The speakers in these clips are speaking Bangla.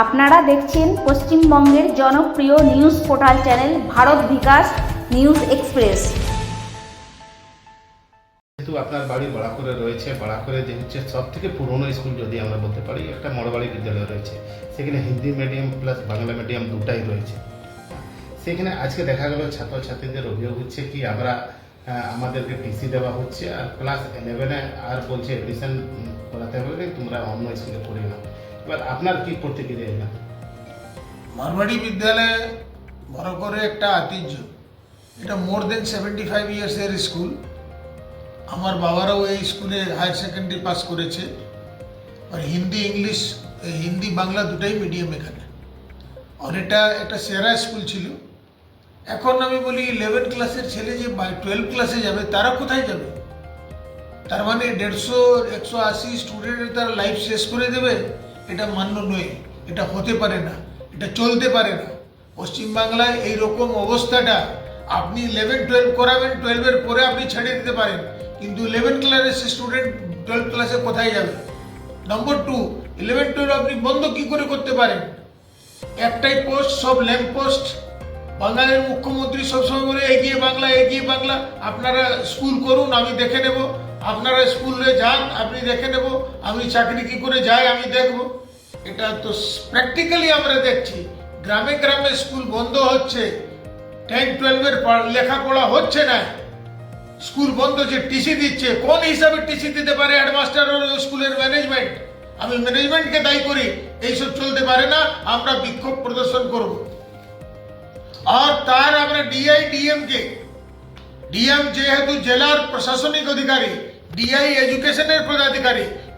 আপনারা দেখছেন পশ্চিমবঙ্গের জনপ্রিয় news portal channel Bharat Bikash news express. যেহেতু আপনার বাড়ি বাড়াকরে রয়েছে বাড়াকরে যে হচ্ছে সব থেকে পুরনো স্কুল যদি আমরা বলতে পারি, একটা মরবাড়ি বিদ্যালয় রয়েছে। সেখানে Hindi medium plus Bangla medium দুটাই রয়েছে। সেখানে আজকে দেখা গেল ছাত্রছাত্রীদের অভিযোগ হচ্ছে কি, আমরা আমাদেরকে টিসি দেওয়া হচ্ছে আর ক্লাস ইলেভেনে আর বলছে এডমিশন করাতে হবে, তোমরা অন্য স্কুলে পড়ে না। এবার আপনার কি প্রতিক্রিয়া এটা মারবাড়ি বিদ্যালয় বড় করে একটা ঐতিহ্য। এটা মোর দেন সেভেন্টি ফাইভ ইয়ার্সের স্কুল আমার বাবারাও এই স্কুলে হায়ার সেকেন্ডারি পাস করেছে। আর হিন্দি ইংলিশ হিন্দি, বাংলা দুটাই মিডিয়াম এখানে। আর এটা একটা সেরা স্কুল ছিল। এখন আমি বলি ইলেভেন ক্লাসের ছেলে যে টুয়েলভ ক্লাসে যাবে, তারা কোথায় যাবে? তার মানে দেড়শো, একশো আশি স্টুডেন্টের তারা লাইফ শেষ করে দেবে। এটা মান্য নয়, এটা হতে পারে না, এটা চলতে পারে না। পশ্চিমবাংলায় এই রকম অবস্থাটা আপনি ইলেভেন টুয়েলভ করাবেন টুয়েলভের পরে আপনি ছেড়ে দিতে পারেন। কিন্তু ইলেভেন ক্লাসের স্টুডেন্ট টুয়েলভ ক্লাসে কোথায় যাবে? নম্বর টু ইলেভেন টুয়েলভ আপনি বন্ধ কি করে করতে পারেন? একটাই পোস্ট সব ল্যাম্প পোস্ট বাঙালির মুখ্যমন্ত্রী সবসময় বলে, এগিয়ে বাংলা এগিয়ে বাংলা, আপনারা স্কুল করুন, আমি দেখে নেব। আপনারা স্কুলে যান, আপনি দেখে নেব। আমি চাকরি কি করে যাই, আমি দেখব। এটা তো প্র্যাকটিক্যালি আমরা দেখছি। গ্রামে গ্রামে স্কুল বন্ধ হচ্ছে। টেন টুয়েলভের লেখাপড়া হচ্ছে না। স্কুল বন্ধ যে টিসি দিচ্ছে, কোন হিসাবে টিসি দিতে পারে হেডমাস্টার স্কুলের ম্যানেজমেন্ট আমি ম্যানেজমেন্টকে দায়ী করি, এইসব চলতে পারে না, আমরা বিক্ষোভ প্রদর্শন করব। और तार आपने डीआई डीएम के। डीएम जेहेतु तो जिला प्रशासनिक अधिकारी डीआई एजुकेशन पदाधिकारी।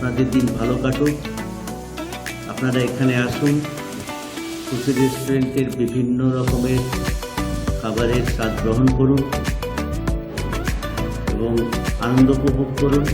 আপনাদের দিন ভালো কাটুক। আপনারা এখানে আসুন। খুশি রেস্টুরেন্টের বিভিন্ন রকমের খাবারের স্বাদ গ্রহণ করুন এবং আনন্দ উপভোগ করুন।